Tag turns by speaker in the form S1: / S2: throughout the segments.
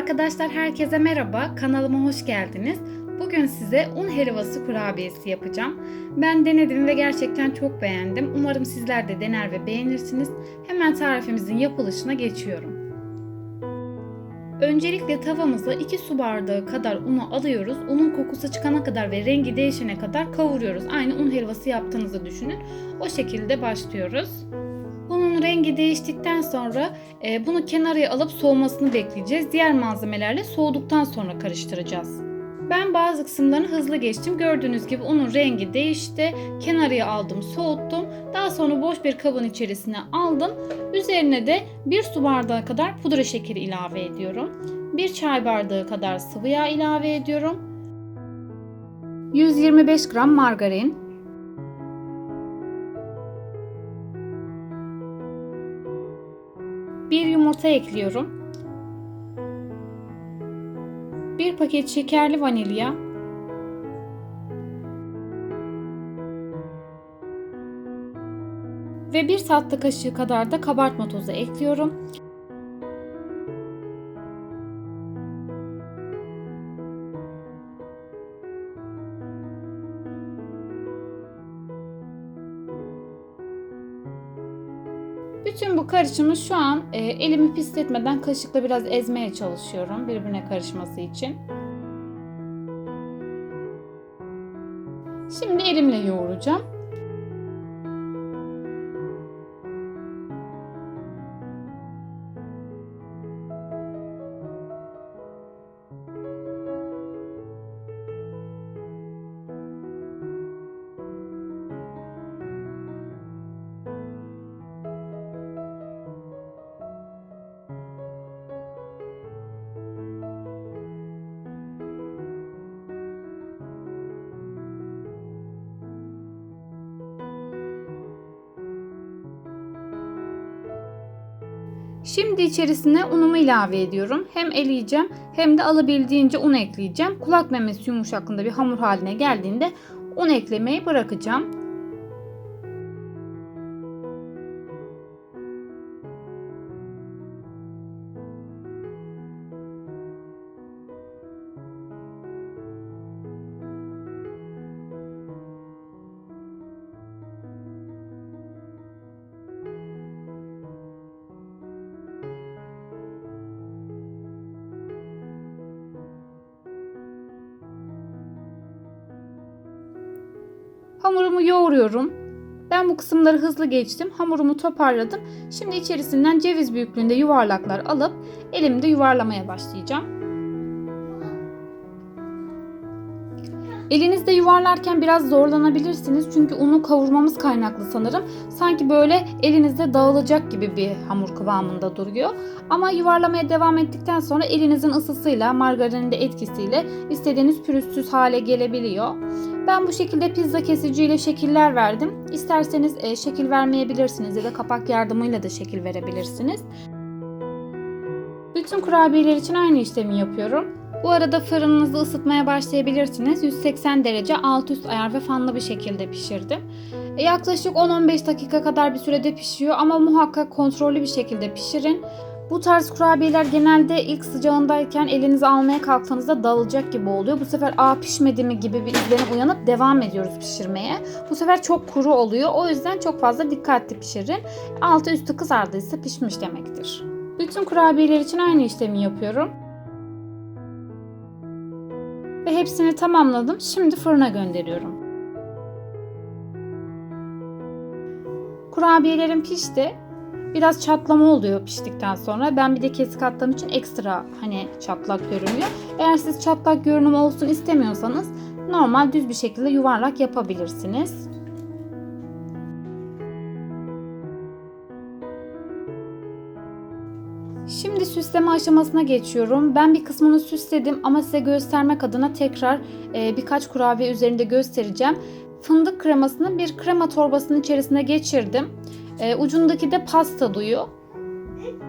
S1: Arkadaşlar herkese merhaba. Kanalıma hoş geldiniz. Bugün size un helvası kurabiyesi yapacağım. Ben denedim ve gerçekten çok beğendim. Umarım sizler de dener ve beğenirsiniz. Hemen tarifimizin yapılışına geçiyorum. Öncelikle tavamıza 2 su bardağı kadar unu alıyoruz. Unun kokusu çıkana kadar ve rengi değişene kadar kavuruyoruz. Aynı un helvası yaptığınızı düşünün. O şekilde başlıyoruz. Rengi değiştikten sonra e, bunu kenarıya alıp soğumasını bekleyeceğiz. Diğer malzemelerle soğuduktan sonra karıştıracağız. Ben bazı kısımlarını hızlı geçtim. Gördüğünüz gibi unun rengi değişti. Kenarıya aldım, soğuttum. Daha sonra boş bir kabın içerisine aldım. Üzerine de bir su bardağı kadar pudra şekeri ilave ediyorum. Bir çay bardağı kadar sıvı yağ ilave ediyorum. 125 gram margarin, yumurta ekliyorum. Bir paket şekerli vanilya. Ve bir tatlı kaşığı kadar da kabartma tozu ekliyorum. Bütün bu karışımı şu an e, elimi pisletmeden kaşıkla biraz ezmeye çalışıyorum birbirine karışması için. Şimdi elimle yoğuracağım. Şimdi içerisine unumu ilave ediyorum. Hem eleyeceğim hem de alabildiğince un ekleyeceğim. Kulak memesi yumuşaklığında bir hamur haline geldiğinde un eklemeyi bırakacağım. Hamurumu yoğuruyorum. Ben bu kısımları hızlı geçtim. Hamurumu toparladım. Şimdi içerisinden ceviz büyüklüğünde yuvarlaklar alıp elimde yuvarlamaya başlayacağım. Elinizde yuvarlarken biraz zorlanabilirsiniz çünkü unu kavurmamız kaynaklı sanırım. Sanki böyle elinizde dağılacak gibi bir hamur kıvamında duruyor. Ama yuvarlamaya devam ettikten sonra elinizin ısısıyla, margarinin de etkisiyle istediğiniz pürüzsüz hale gelebiliyor. Ben bu şekilde pizza kesiciyle şekiller verdim. İsterseniz e, şekil vermeyebilirsiniz ya da kapak yardımıyla da şekil verebilirsiniz. Bütün kurabiyeler için aynı işlemi yapıyorum. Bu arada fırınınızı ısıtmaya başlayabilirsiniz. 180 derece alt üst ayar ve fanlı bir şekilde pişirdim. E, yaklaşık 10-15 dakika kadar bir sürede pişiyor ama muhakkak kontrollü bir şekilde pişirin. Bu tarz kurabiyeler genelde ilk sıcağındayken elinize almaya kalktığınızda dağılacak gibi oluyor. Bu sefer aa pişmedi mi gibi bir izlenim uyanıp devam ediyoruz pişirmeye. Bu sefer çok kuru oluyor. O yüzden çok fazla dikkatli pişirin. Altı üstü kızardıysa pişmiş demektir. Bütün kurabiyeler için aynı işlemi yapıyorum. Ve hepsini tamamladım. Şimdi fırına gönderiyorum. Kurabiyelerim pişti. Biraz çatlama oluyor piştikten sonra. Ben bir de kesik attığım için ekstra hani çatlak görünüyor. Eğer siz çatlak görünüm olsun istemiyorsanız normal düz bir şekilde yuvarlak yapabilirsiniz. Süsleme aşamasına geçiyorum. Ben bir kısmını süsledim ama size göstermek adına tekrar e, birkaç kurabiye üzerinde göstereceğim. Fındık kremasını bir krema torbasının içerisine geçirdim. E, ucundaki de pasta duyu.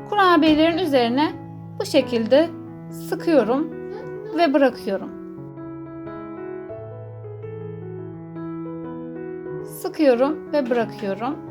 S1: Kurabiyelerin üzerine bu şekilde sıkıyorum ve bırakıyorum. Sıkıyorum ve bırakıyorum.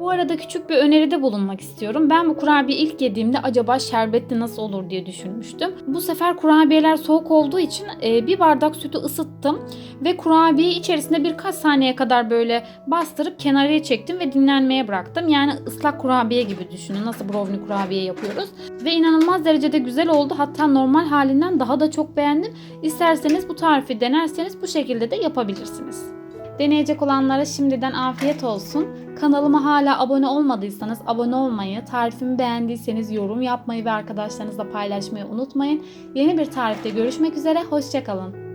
S1: Bu arada küçük bir öneride bulunmak istiyorum. Ben bu kurabiye ilk yediğimde acaba şerbetli nasıl olur diye düşünmüştüm. Bu sefer kurabiyeler soğuk olduğu için e, bir bardak sütü ısıttım ve kurabiyeyi içerisinde birkaç saniye kadar böyle bastırıp kenarıya çektim ve dinlenmeye bıraktım. Yani ıslak kurabiye gibi düşünün. Nasıl brownie kurabiye yapıyoruz. Ve inanılmaz derecede güzel oldu. Hatta normal halinden daha da çok beğendim. İsterseniz bu tarifi denerseniz bu şekilde de yapabilirsiniz. Deneyecek olanlara şimdiden afiyet olsun. Kanalıma hala abone olmadıysanız abone olmayı, tarifimi beğendiyseniz yorum yapmayı ve arkadaşlarınızla paylaşmayı unutmayın. Yeni bir tarifte görüşmek üzere, hoşçakalın.